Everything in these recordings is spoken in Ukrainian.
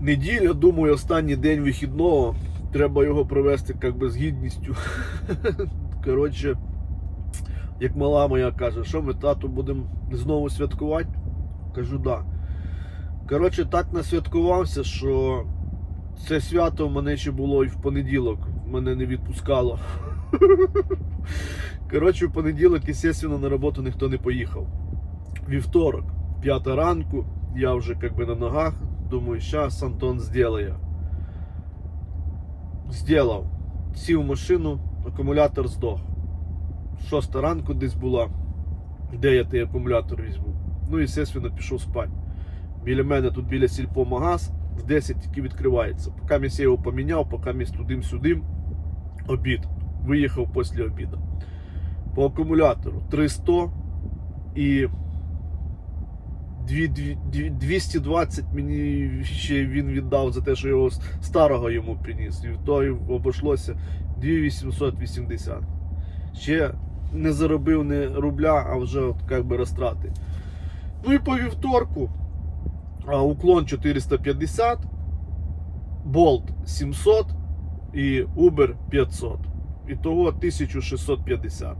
Неділя, думаю, останній день вихідного. Треба його провести як би з гідністю. Коротше, як мала моя каже, що ми тату будемо знову святкувати? Кажу, да. Коротше, так насвяткувався, що це свято в мене ще було і в понеділок. Мене не відпускало. Коротше, в понеділок, естественно, на роботу ніхто не поїхав. Вівторок, п'ята ранку, я вже би на ногах. Думаю, зараз Антон зробить. Сделав. Сів машину, акумулятор здох. Шоста ранку десь була. Де я той акумулятор візьму? Ну, і, естественно, пішов спати. Біля мене тут біля сільпо магаз, в 10 тільки відкривається. Поки я його поміняв, поки місь тудим-сюдим, обід. Виїхав після обіду. По акумулятору 300 і 220 мені ще він віддав за те, що його старого йому приніс. І в той обійшлося 2880. Ще не заробив не рубля, а вже як би розтрати. Ну і по вівторку уклон 450, болт 700 і Uber 500. Ітого 1650.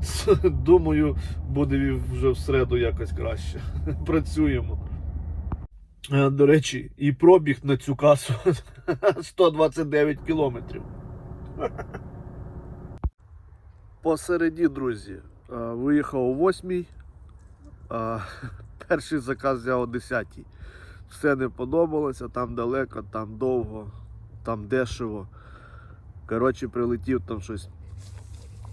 Думаю, буде вже в середу якось краще. Працюємо. Е, До речі, і пробіг на цю касу 129 кілометрів. Посередні, друзі, е, виїхав о 8 Перший заказ взяв о 10 Все не подобалося, там далеко, там довго, там дешево. Коротше, прилетів там щось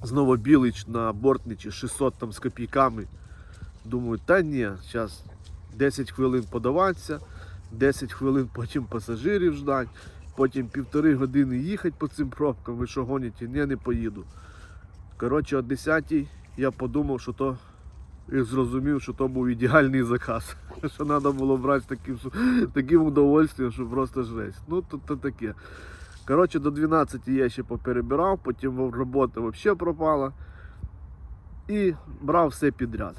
з Новобілич на бортничі 600 там з копійками. Думаю, та ні, зараз 10 хвилин подаватися, 10 хвилин потім пасажирів ждать, потім півтори години їхати по цим пробкам, ви що гоніте, ні, не поїду. Коротше, о 10 я подумав, що то і зрозумів, що то був ідеальний заказ. Що треба було брати таким, таким удовольствием, що просто жесть. Ну, то, то таке. Коротше, до 12 я ще поперебирав, потім робота взагалі пропала. І брав все підряд.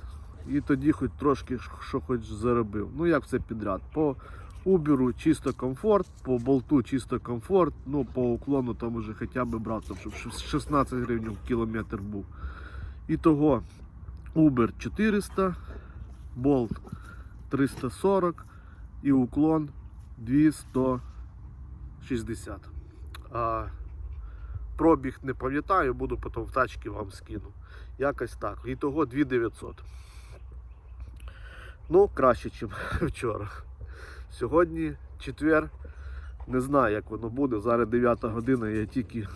І тоді хоч трошки що хоч заробив. Ну як все підряд. По Uber чисто комфорт, по болту чисто комфорт, ну по уклону там уже хоча б брав, там, щоб 16 гривень в кілометр був. І того Uber 400, болт 340 і уклон 260. А, пробіг не пам'ятаю, буду потім в тачки вам скину. Якось так. І того 2900. Ну, краще, ніж вчора. Сьогодні четвер. Не знаю, як воно буде. Зараз 9 година, я тільки,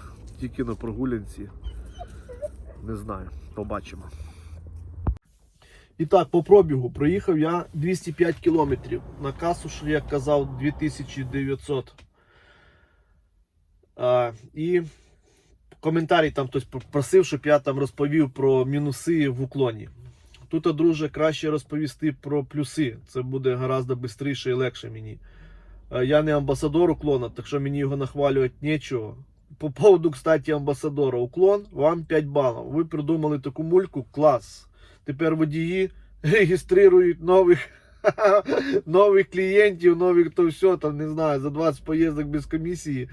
тільки на прогулянці. Не знаю, побачимо. І так, по пробігу проїхав я 205 кілометрів. На касу, що я казав, 2900. А, і коментарі там хтось просив, щоб я там розповів про мінуси в уклоні. Тут, друже, краще розповісти про плюси. Це буде гораздо швидше і легше мені. Я не амбасадор уклона, так що мені його нахвалювати нічого. По поводу, кстати, амбасадора. Уклон вам 5 балів. Ви придумали таку мульку, клас. Тепер водії реєструють нових, нових клієнтів, нових то все, там не знаю, за 20 поїздок без комісії.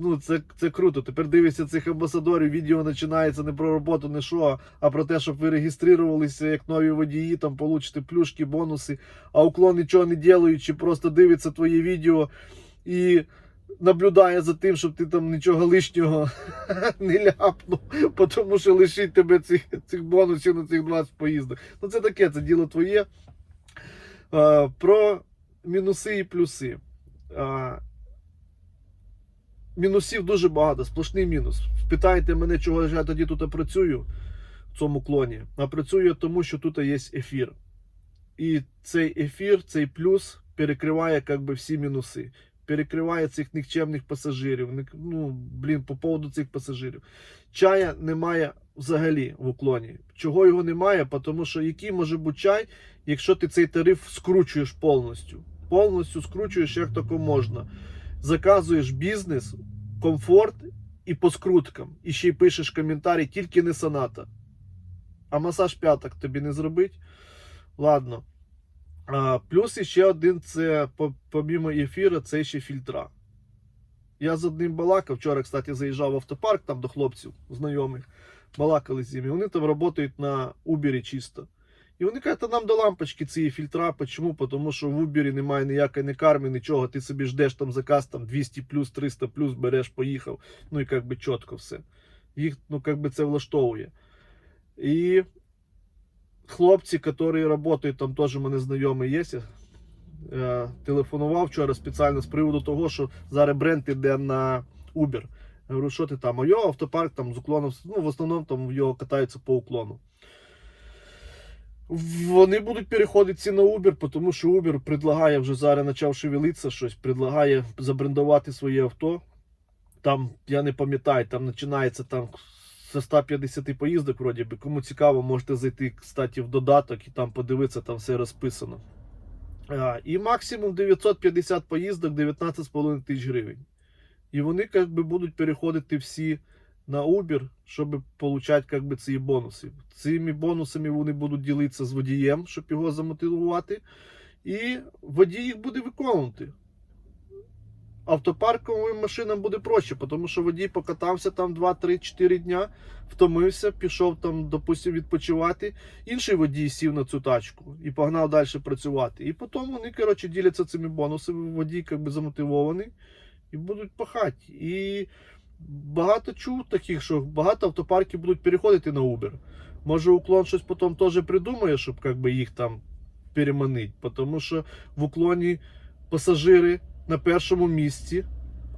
Ну, це, це круто. Тепер дивишся цих амбасадорів, відео починається не про роботу, не що, а про те, щоб ви реєструвалися як нові водії, там получите плюшки, бонуси, а уклон нічого не ділаючи, просто дивиться твоє відео і наблюдає за тим, щоб ти там нічого лишнього не ляпнув, тому що лишить тебе цих, цих бонусів на цих 20 поїздок. Ну це таке, це діло твоє. Про мінуси і плюси. Мінусів дуже багато, сплошний мінус. Питаєте мене, чого я тоді тут працюю в цьому клоні. А працюю тому, що тут є ефір. І цей ефір, цей плюс перекриває як би, всі мінуси. Перекриває цих нікчемних пасажирів. Ну, блін, по поводу цих пасажирів. Чая немає взагалі в уклоні. Чого його немає? Тому що який може бути чай, якщо ти цей тариф скручуєш повністю. Повністю скручуєш, як тільки можна. Заказуєш бізнес, комфорт і по скруткам. І ще й пишеш коментарі, тільки не соната. А масаж п'яток тобі не зробить? Ладно. А, плюс ще один це, по- помімо ефіру, це ще фільтра. Я з одним балакав. Вчора, кстати, заїжджав в автопарк там до хлопців знайомих. Балакали з ними. Вони там працюють на Uber чисто. І вони кажуть, «Та нам до лампочки ці фільтра. Чому? Тому що в Uber немає ніякої не карми, нічого. Ти собі ждеш там заказ там 200 плюс, 300 плюс, береш, поїхав. Ну і як би чітко все. Їх, ну, як би це влаштовує. І хлопці, які працюють, там теж у мене знайомі є. Е, телефонував вчора спеціально з приводу того, що зараз бренд іде на Uber. Я говорю, що ти там? А його автопарк там з уклоном, ну в основному там його катаються по уклону. Вони будуть переходити на Uber, тому що Uber предлагає вже зараз почав шевелитися щось, предлагає забрендувати своє авто. Там, я не пам'ятаю, там починається там з 150 поїздок, вроді би. Кому цікаво, можете зайти, кстати, в додаток і там подивитися, там все розписано. А, і максимум 950 поїздок, 19,5 тисяч гривень. І вони як би, будуть переходити всі на Uber, щоб отримати би, ці бонуси. Цими бонусами вони будуть ділитися з водієм, щоб його замотивувати. І водій їх буде виконувати. Автопарковим машинам буде проще, тому що водій покатався там 2-3-4 дня, втомився, пішов там, допустим, відпочивати. Інший водій сів на цю тачку і погнав далі працювати. І потім вони, коротше, діляться цими бонусами. Водій як би замотивований і будуть пахати. І багато чув таких, що багато автопарків будуть переходити на Uber. Може, уклон щось потім теж придумає, щоб як би, їх там переманити. Тому що в уклоні пасажири на першому місці.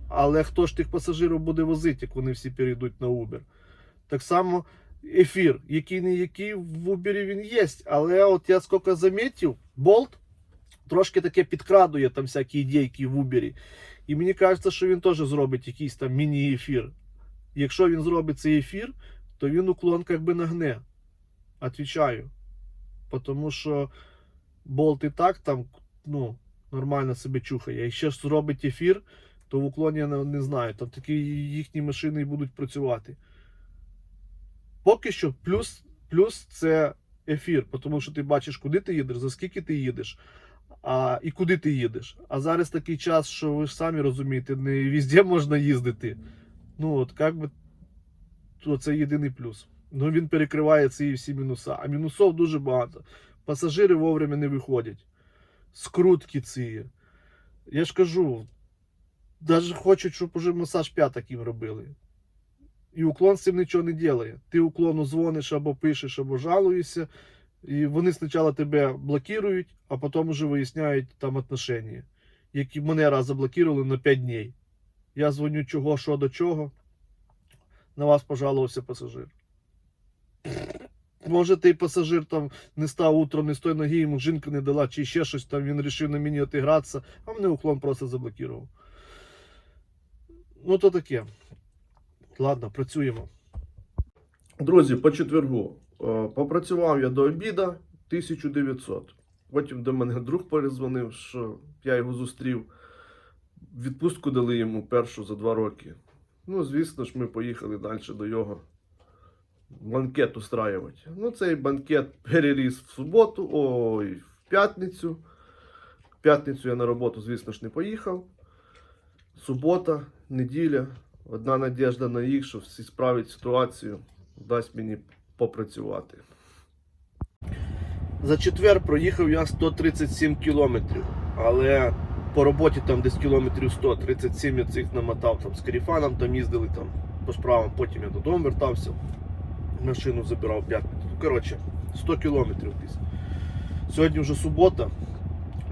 Але хто ж тих пасажирів буде возити, як вони всі перейдуть на Uber? Так само ефір, який не який в Uber він є. Але от я скільки замітив, Болт трошки таке підкрадує там всякі ідейки в Uber. І мені кажеться, що він теж зробить якийсь там міні-ефір. Якщо він зробить цей ефір, то він уклон як би нагне. Отвічаю. Тому що Болт і так там, ну, нормально себе чухає. Ще ж зробить ефір, то в уклоні я не, не знаю. Там такі їхні машини і будуть працювати. Поки що, плюс, плюс це ефір, тому що ти бачиш, куди ти їдеш, за скільки ти їдеш, а, і куди ти їдеш. А зараз такий час, що ви ж самі розумієте, не везде можна їздити. Ну, от як би то це єдиний плюс. Ну він перекриває ці всі мінуса. А мінусов дуже багато. Пасажири вовремя не виходять. Скрутки ці. Я ж кажу, навіть хочуть, щоб уже масаж п'яток їм робили. І уклон з цим нічого не ділає. Ти уклону дзвониш або пишеш, або жалуєшся. І вони спочатку тебе блокують, а потім вже виясняють там отношення. Які мене раз заблокували на 5 днів. Я дзвоню, чого, що до чого. На вас пожалувався пасажир. Може, той пасажир там не став утром не з той ноги, йому жінка не дала, чи ще щось там він вирішив на мені отигратися, а мене уклон просто заблокував. Ну, то таке. Ладно, працюємо. Друзі, по четвергу. Е, Попрацював я до обіда 1900. Потім до мене друг перезвонив, що я його зустрів. Відпустку дали йому першу за два роки. Ну, звісно ж, ми поїхали далі до його банкет устраювати. Ну, цей банкет переріс в суботу, ой, в п'ятницю. В п'ятницю я на роботу, звісно ж, не поїхав. Субота, неділя. Одна надіжда на їх, що всі справять ситуацію, дасть мені попрацювати. За четвер проїхав я 137 кілометрів, але по роботі там десь кілометрів 100, 37 я цих намотав там з Каріфаном, там їздили там по справам, потім я додому вертався, машину забирав п'ятницю. Коротше, 100 кілометрів десь. Сьогодні вже субота,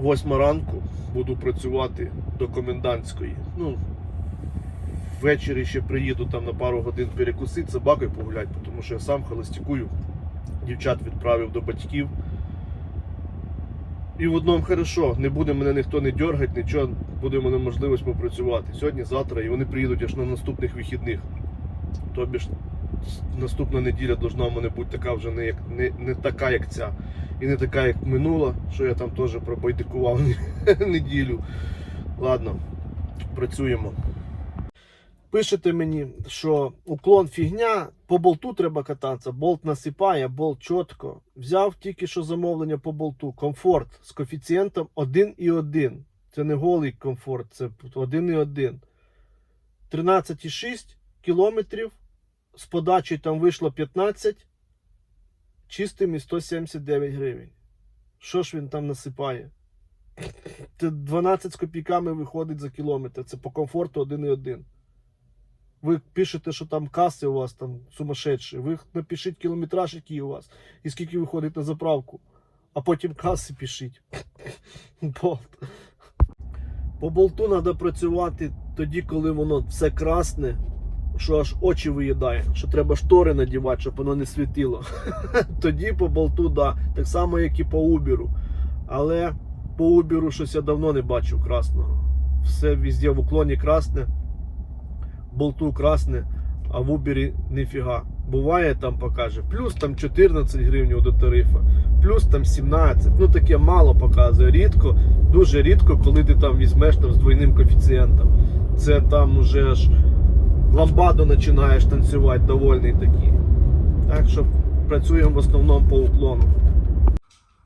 8 ранку, буду працювати до комендантської. Ну, Ввечері ще приїду там на пару годин перекусити, собакою погуляти, тому що я сам холостякую. Дівчат відправив до батьків. І в одному хорошо, не буде мене ніхто не дергати, нічого, буде мене можливість попрацювати. Сьогодні, завтра, і вони приїдуть аж на наступних вихідних. Тобі ж наступна неділя должна в мене бути така вже не, як, не, не така, як ця. І не така, як минула, що я там теж пробайдикував неділю. Ладно, працюємо. Пишете мені, що уклон фігня, по болту треба кататися, болт насипає, болт чітко. Взяв тільки що замовлення по болту. Комфорт з коефіцієнтом 1,1. Це не голий комфорт, це 1,1. 13,6 кілометрів. З подачею там вийшло 15, чистими 179 гривень. Що ж він там насипає? 12 з копійками виходить за кілометр. Це по комфорту 1,1. Ви пишете, що там каси у вас там сумасшедші. Ви напишіть кілометраж, який у вас, і скільки виходить на заправку. А потім каси пишіть. Болт. По болту треба працювати тоді, коли воно все красне, що аж очі виїдає, що треба штори надівати, щоб воно не світило. Тоді по болту, да. Так само, як і по убіру. Але по убіру щось я давно не бачив красного. Все везде в уклоні красне, болту красне, а в убірі ніфіга. Буває там покаже. Плюс там 14 гривень до тарифа, плюс там 17. Ну таке мало показує. Рідко, дуже рідко, коли ти там візьмеш там з двойним коефіцієнтом. Це там уже аж ламбаду починаєш танцювати, довольний такий. Так що працюємо в основному по уклону.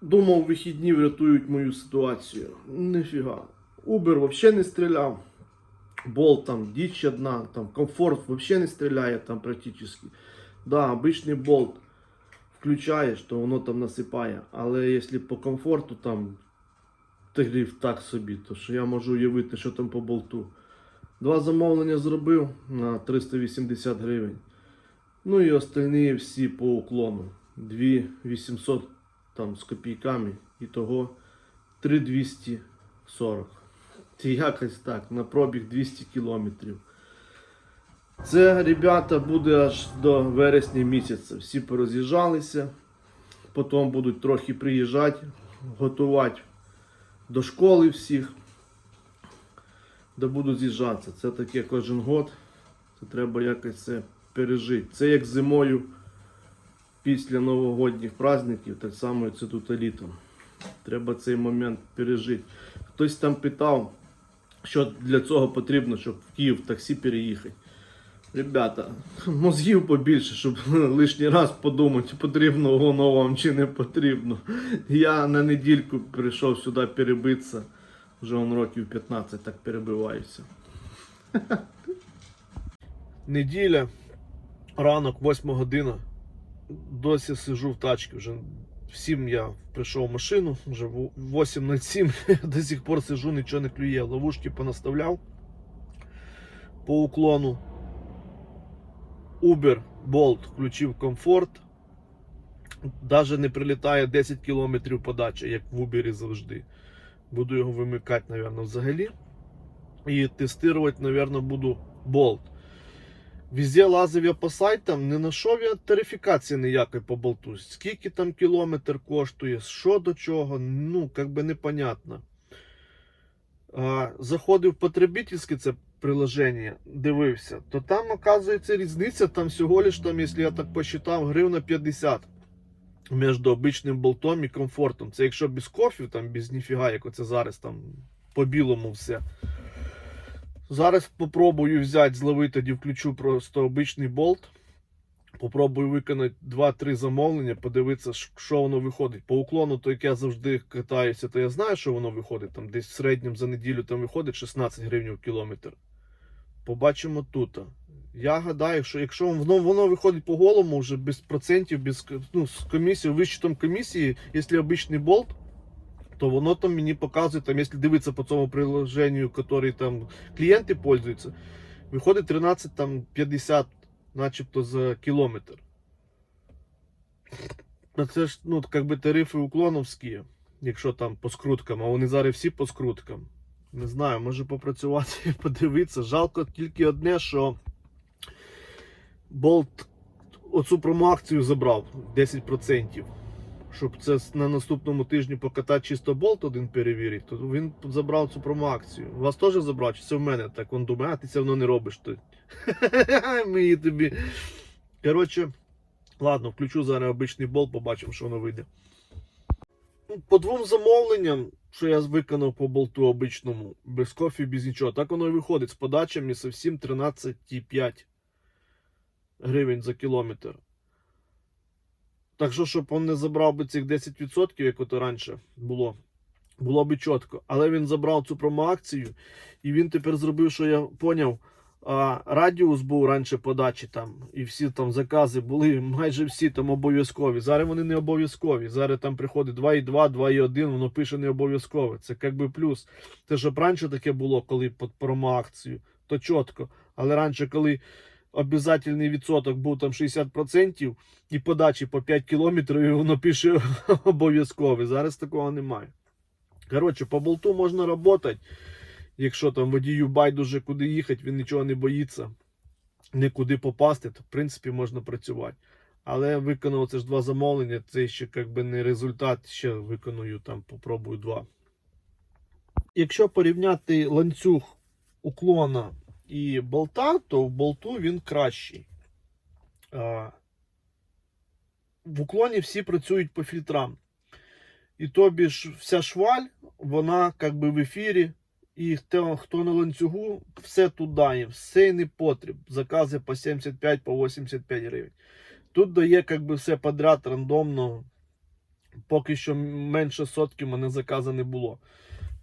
Думав, вихідні врятують мою ситуацію. Ніфіга. Uber взагалі не стріляв. Болт там дичь одна, там комфорт взагалі не стріляє там практично. Да, обичний болт включаєш, то воно там насипає. Але якщо по комфорту там тариф так собі, то що я можу уявити, що там по болту. Два замовлення зробив на 380 гривень. Ну і остальні всі по уклону. 2800 там з копійками. І того 3240. Якось так, на пробіг 200 кілометрів. Це, ребята, буде аж до вересня місяця. Всі пороз'їжджалися. Потім будуть трохи приїжджати, готувати до школи всіх. Де будуть з'їжджатися. Це таке кожен год. Це треба якось це пережити. Це як зимою після новогодніх праздників, так само і це тут літом. Треба цей момент пережити. Хтось там питав, що для цього потрібно, щоб в Київ таксі переїхати. Ребята, мозгів побільше, щоб лишній раз подумати, потрібно воно вам чи не потрібно. Я на недільку прийшов сюди перебитися. Вже он років 15 так перебиваюся. Неділя, ранок, 8 година. Досі сижу в тачці. Вже в 7 я прийшов в машину, вже в 8.07 до сих пор сижу, нічого не клює. Ловушки понаставляв по уклону. Uber Bolt включив комфорт. Даже не прилітає 10 км подача, як в Uber завжди. Буду його вимикати, мабуть, взагалі. І тестувати, мабуть, буду болт. Везде лазив я по сайтам, не знайшов я тарифікації ніякої по болту. Скільки там кілометр коштує, що до чого, ну, як би непонятно. А, заходив в потребительське це приложення, дивився, то там, оказується, різниця там всього лиш, там, якщо я так посчитав, гривна 50 між обичним болтом і комфортом. Це якщо без кофів, там без ніфіга, як оце зараз там по білому все. Зараз попробую взяти, зловити, тоді включу просто обичний болт. Попробую виконати 2-3 замовлення, подивитися, що воно виходить. По уклону, то як я завжди катаюся, то я знаю, що воно виходить. Там десь в середньому за неділю там виходить 16 гривень в кілометр. Побачимо тут. Я гадаю, що якщо воно, воно виходить по голому, вже без процентів, без ну, з комісією, вищитом комісії, якщо обичний болт, то воно там мені показує, там, якщо дивитися по цьому приложенню, який там клієнти пользуються, виходить 13 там 50 начебто за кілометр. Це ж ну, як би тарифи уклоновські, якщо там по скруткам, а вони зараз всі по скруткам. Не знаю, може попрацювати подивитися. Жалко тільки одне, що Болт оцю промоакцію забрав 10%. Щоб це на наступному тижні покатати чисто болт один перевірить, то він забрав цю промоакцію. Вас теж забрав? Чи це в мене так? Він думає, а ти це воно не робиш. То... Ми її тобі. Коротше, ладно, включу зараз обичний болт, побачимо, що воно вийде. Ну, По двом замовленням що я виконав по болту обичному, без кофі, без нічого. Так воно і виходить з подачами зовсім 13,5 гривень за кілометр. Так що, щоб він не забрав би цих 10%, як ото раніше було, було би чітко. Але він забрав цю промоакцію, і він тепер зробив, що я поняв. А радіус був раніше подачі там, і всі там закази були майже всі там обов'язкові. Зараз вони не обов'язкові. Зараз там приходить 2,2, 2,1, воно пише не обов'язкове. Це якби плюс. Те, щоб раніше таке було, коли під промоакцію, то чітко. Але раніше, коли обов'язательний відсоток був там 60% і подачі по 5 кілометрів, і воно пише обов'язкове. Зараз такого немає. Коротше, по болту можна працювати. Якщо там водію байдуже куди їхати, він нічого не боїться, нікуди попасти, то в принципі можна працювати. Але виконав це ж два замовлення, це ще якби не результат, ще виконую там, попробую два. Якщо порівняти ланцюг уклона і болта, то в болту він кращий. В уклоні всі працюють по фільтрам. І тобі ж вся шваль, вона як би в ефірі. І хто, хто на ланцюгу, все тут дає, все не потріб. Закази по 75, по 85 гривень. Тут дає як би все подряд рандомно. Поки що менше сотки мене заказа не було.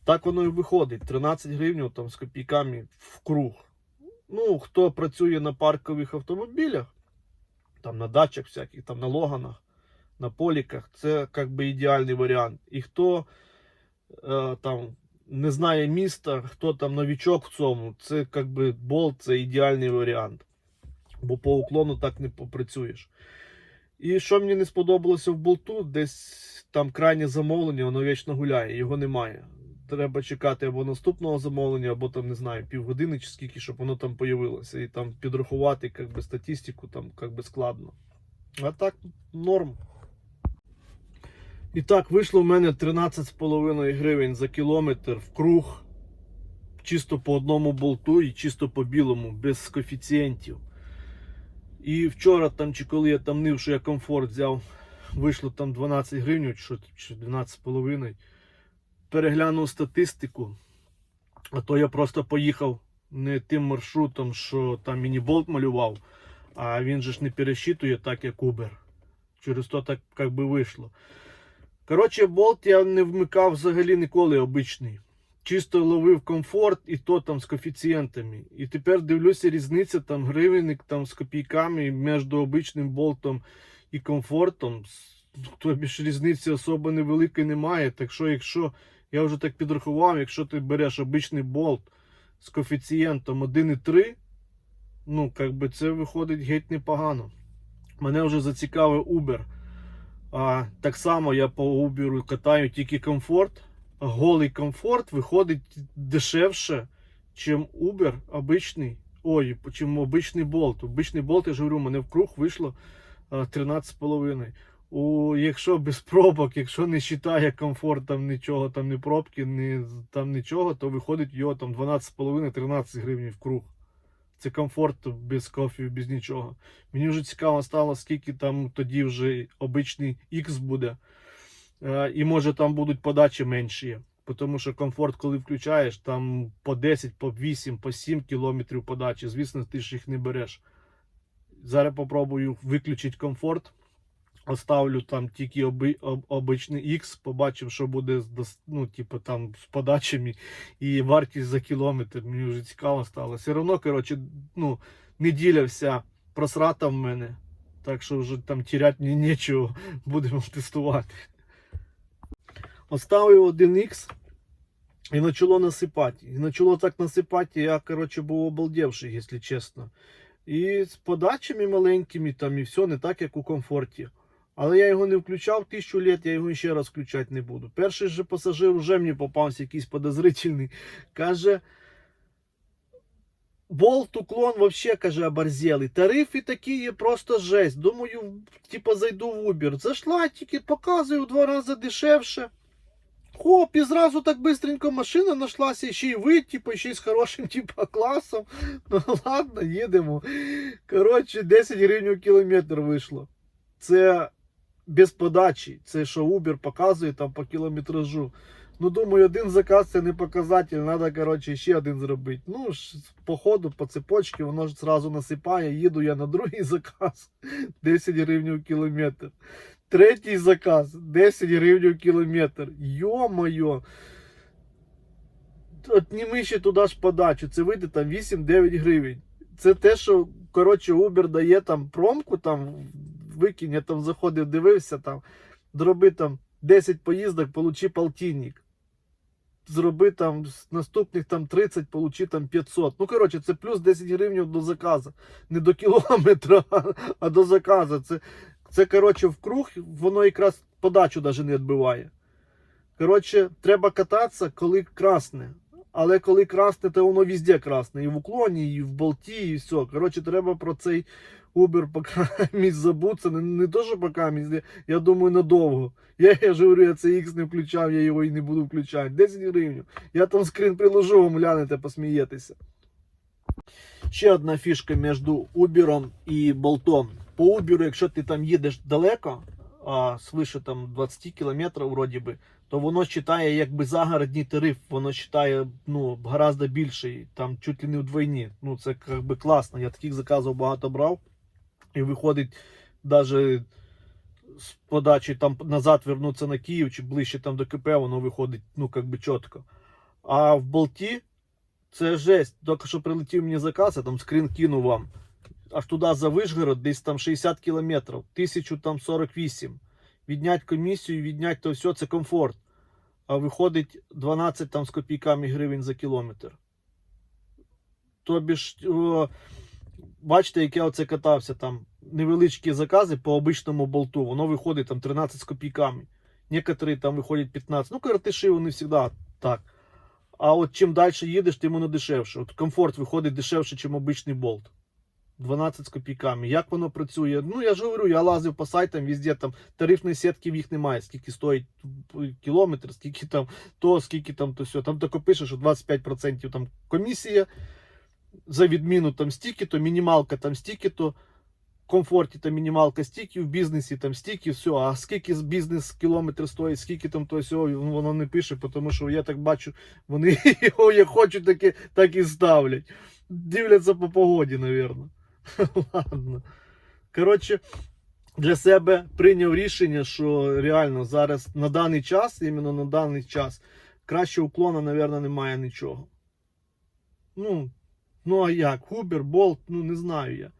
Так воно і виходить. 13 гривень там з копійками в круг. Ну, хто працює на паркових автомобілях, там на дачах всяких, там на логанах, на поліках, це як би ідеальний варіант. І хто е, там не знає міста, хто там новічок в цьому, це як би болт, це ідеальний варіант. Бо по уклону так не попрацюєш. І що мені не сподобалося в болту, десь там крайнє замовлення, воно вічно гуляє, його немає. Треба чекати або наступного замовлення, або там, не знаю, півгодини чи скільки, щоб воно там появилося. І там підрахувати як би, статистику там як би складно. А так норм. І так, вийшло в мене 13,5 гривень за кілометр в круг. Чисто по одному болту і чисто по білому, без коефіцієнтів. І вчора, там, чи коли я там нив, що я комфорт взяв, вийшло там 12 гривень, чи, чи 12,5. Переглянув статистику. А то я просто поїхав не тим маршрутом, що там мені болт малював, а він же ж не пересчитує так, як Uber. Через то так як би вийшло. Коротше, болт я не вмикав взагалі ніколи обичний. Чисто ловив комфорт і то там з коефіцієнтами. І тепер дивлюся різниця там гривенник там з копійками між обичним болтом і комфортом. Тобі ж різниці особо невеликої немає. Так що, якщо я вже так підрахував, якщо ти береш обичний болт з коефіцієнтом 1,3, ну, як би це виходить геть непогано. Мене вже зацікавив Uber. А, Так само я по Uber катаю тільки комфорт. Голий комфорт виходить дешевше, чим Uber обичний. Ой, чим обичний болт. Обичний болт, я ж говорю, у мене в круг вийшло 13,5. У, якщо без пробок, якщо не вважає комфорт, там нічого, там не пробки, ні, там нічого, то виходить його там 12,5-13 гривень в круг. Це комфорт без кофі, без нічого. Мені вже цікаво стало, скільки там тоді вже обичний X буде. Е, І може там будуть подачі менші. Тому що комфорт, коли включаєш, там по 10, по 8, по 7 кілометрів подачі. Звісно, ти ж їх не береш. Зараз попробую виключити комфорт. Оставлю там тільки оби, об, обичний X, побачив, що буде з- ну, типу, там, з подачами і вартість за кілометр. Мені вже цікаво стало. Все одно, коротше, ну, неділя вся просрата в мене. Так що вже там тіряти мені нічого, будемо тестувати. Оставив 1X і почало насипати. І почало так насипати, я, коротше, був обалдевший, якщо чесно. І з подачами маленькими там і все не так, як у комфорті. Але я його не включав тисячу літ, я його ще раз включати не буду. Перший же пасажир вже мені попався якийсь подозрительний. Каже. Болт уклон вообще, каже, оборзелий. Тарифи такі є просто жесть. Думаю, типа зайду в Uber. Зайшла, тільки показую в два рази дешевше. Хоп, і зразу так быстренько машина нашлася, ще й ви, типу, ще й з хорошим типу, класом. Ну ладно, їдемо. Коротше, 10 гривень кілометр вийшло. Це без подачі. Це що Uber показує там по кілометражу. Ну, думаю, один заказ це не показатель, треба, коротше, ще один зробити. Ну, по ходу, по цепочці, воно ж зразу насипає. Їду я на другий заказ 10 гривень в кілометр. Третій заказ 10 гривень в кілометр. Йо-моє. Отніми ще туди ж подачу. Це вийде там 8-9 гривень. Це те, що коротше Uber дає там промку, там викинь, я там заходив, дивився там, зроби там 10 поїздок, получи полтинник. Зроби там наступних там 30, получи там 500. Ну, коротше, це плюс 10 гривень до заказу. Не до кілометра, а до заказу. Це, це коротше, в круг, воно якраз подачу навіть не відбиває. Коротше, треба кататися, коли красне. Але коли красне, то воно везде красне. І в уклоні, і в болті, і все. Коротше, треба про цей Uber поки місь забутися. Не, не то, що поки місь, я думаю, надовго. Я, я ж говорю, я це X не включав, я його і не буду включати. 10 гривень. Я там скрін приложу, вам глянете, посмієтеся. Ще одна фішка між Uber і болтом. По Uber, якщо ти там їдеш далеко, а свише там 20 кілометрів, вроді би, то воно вважає якби загородній тариф, воно вважає ну, гораздо більший, там чуть ли не вдвойні. Ну, це якби класно. Я таких заказів багато брав. І виходить, навіть з подачі там назад вернутися на Київ чи ближче там до КП, воно виходить, ну, як би чітко. А в болті це жесть. Тільки що прилетів мені заказ, я там скрін кину вам. Аж туди за Вишгород, десь там 60 кілометрів, 1048. Віднять комісію, віднять то все, це комфорт. А виходить 12 там з копійками гривень за кілометр. Тобі ж, о, бачите, як я оце катався там. Невеличкі закази по обичному болту, воно виходить там 13 з копійками. Некоторі там виходять 15. Ну, коротиші вони завжди так. А от чим далі їдеш, тим воно дешевше. От комфорт виходить дешевше, ніж обичний болт. 12 з копійками. Як воно працює? Ну, я ж говорю, я лазив по сайтам, везде там тарифної сітки в їх немає. Скільки стоїть кілометр, скільки там то, скільки там то все. Там тако пише, що 25% там комісія. За відміну там стільки, то мінімалка там стільки, то в комфорті там мінімалка стільки, в бізнесі там стільки, все. А скільки бізнес кілометр стоїть, скільки там то ну, воно не пише, тому що я так бачу, вони його як хочуть, так і, так і ставлять. Дивляться по погоді, напевно. Ладно. Коротше, для себе прийняв рішення, що реально зараз на даний час, іменно на даний час, краще уклона, напевно, немає нічого. Ну, ну а як? Uber, Bolt, ну не знаю я.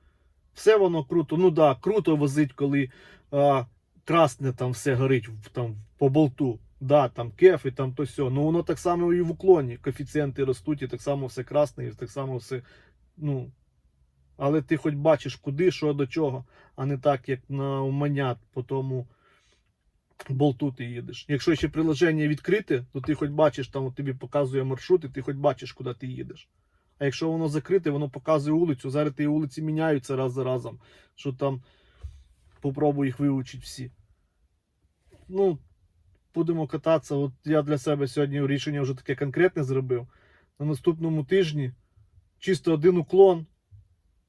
Все воно круто. Ну да, круто возить, коли а, красне там все горить там, по болту. Да, там кеф і там то все. Ну воно так само і в уклоні. Коефіцієнти ростуть, і так само все красне, і так само все. Ну, але ти хоч бачиш, куди, що до чого, а не так, як на уманят по тому болту ти їдеш. Якщо ще приложення відкрите, то ти хоч бачиш, там тобі показує маршрут, і ти хоч бачиш, куди ти їдеш. А якщо воно закрите, воно показує вулицю. Зараз ті вулиці міняються раз за разом. Що там попробуй їх вивчити всі. Ну, будемо кататися. От я для себе сьогодні рішення вже таке конкретне зробив. На наступному тижні чисто один уклон.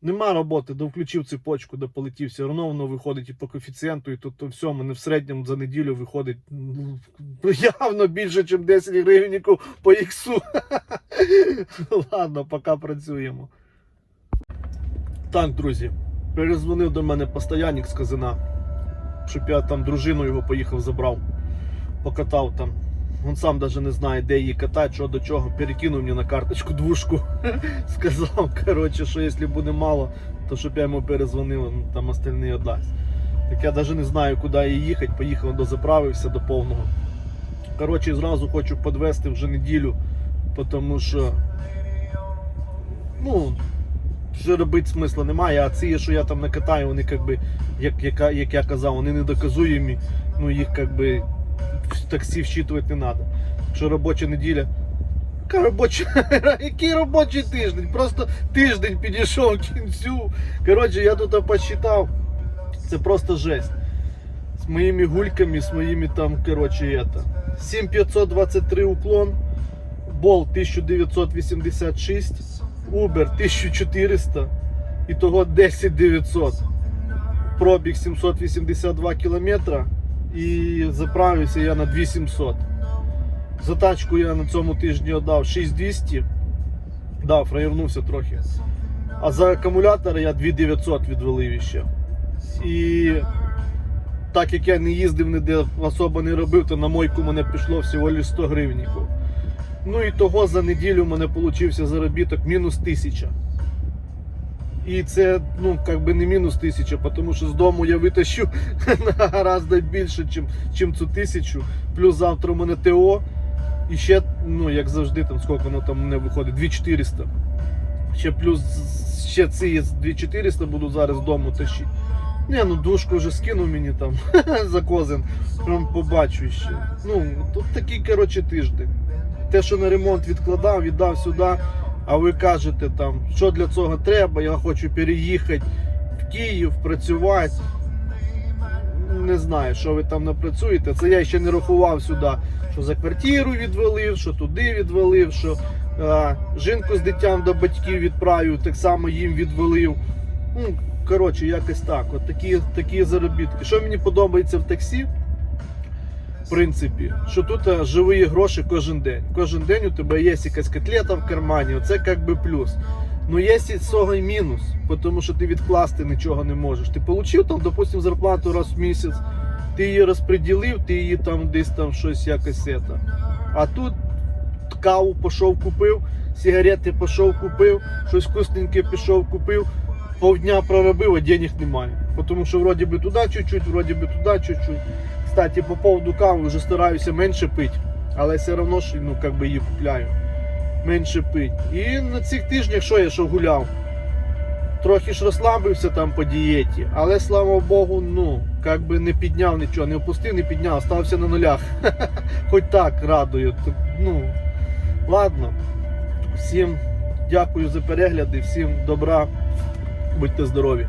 Нема роботи, до включив цепочку, де полетів, все одно воно виходить і по коефіцієнту, і тут то все, мене в середньому за неділю виходить ну, явно більше, ніж 10 гривень по іксу. Ладно, поки працюємо. Так, друзі, перезвонив до мене постоянник з казина, щоб я там дружину його поїхав забрав, покатав там. Він сам навіть не знає, де її катати, що до чого. Перекинув мені на карточку двушку. Сказав, коротше, що якщо буде мало, то щоб я йому перезвонив, ну, там остальні віддасть. Так я навіть не знаю, куди їй їхати. Поїхав дозаправився до повного. Коротше, зразу хочу підвести вже неділю, тому що ну, вже робити смисла немає, а ці, що я там накатаю, вони як би, як, як, як я казав, вони не недоказуємі, ну їх як би в таксі вчитувати не треба. Що робоча неділя. Яка який робочий тиждень? Просто тиждень підійшов кінцю. Коротше, я тут посчитав. Це просто жесть. З моїми гульками, з моїми там, коротше, это. 7523 уклон, Бол 1986, Uber 1400, ітого 10900. Пробіг 782 кілометра і заправився я на 2700. За тачку я на цьому тижні отдав 6200. Да, фраєрнувся трохи. А за акумулятор я 2900 відвалив ще. І так як я не їздив ніде особо не робив, то на мойку мене пішло всього лише 100 гривніків. Ну і того за неділю в мене получився заробіток мінус 1000. І це, ну, би не мінус тисяча, тому що з дому я витащу на гораздо більше, чим, чим цю тисячу. Плюс завтра у мене ТО. І ще, ну, як завжди, там скільки воно там мене виходить, 2400. Ще плюс ще ці 2400 буду зараз з дому тащити. Не, ну душку вже скинув мені там за козин. Побачу ще. Ну, тут такий, коротше, тиждень. Те, що на ремонт відкладав, віддав сюди. А ви кажете там, що для цього треба, я хочу переїхати в Київ, працювати. Не знаю, що ви там напрацюєте. Це я ще не рахував сюди, що за квартиру відвалив, що туди відвалив, що а, жінку з дитям до батьків відправив, так само їм відвалив. Ну, коротше, якось так. От такі, такі заробітки. Що мені подобається в таксі? Принципі, що тут е, живі гроші кожен день. Кожен день у тебе є якась котлета в кармані, оце як би плюс. Ну є з цього і мінус, тому що ти відкласти нічого не можеш. Ти отримав там, допустим, зарплату раз в місяць, ти її розподілив, ти її там десь там щось якось це. А тут каву пішов купив, сигарети пішов купив, щось вкусненьке пішов купив, півдня проробив, а денег немає. Тому що вроді би туди чуть-чуть, вроді би туди чуть-чуть. Кстати, по поводу кави вже стараюся менше пити, але все одно ж ну, как би її купляю. Менше пити. І на цих тижнях що я що гуляв? Трохи ж розслабився там по дієті, але слава Богу, ну, как би не підняв нічого, не опустив, не підняв, стався на нулях. Хоч так радує. Ну, ладно. Всім дякую за перегляди, всім добра, будьте здорові.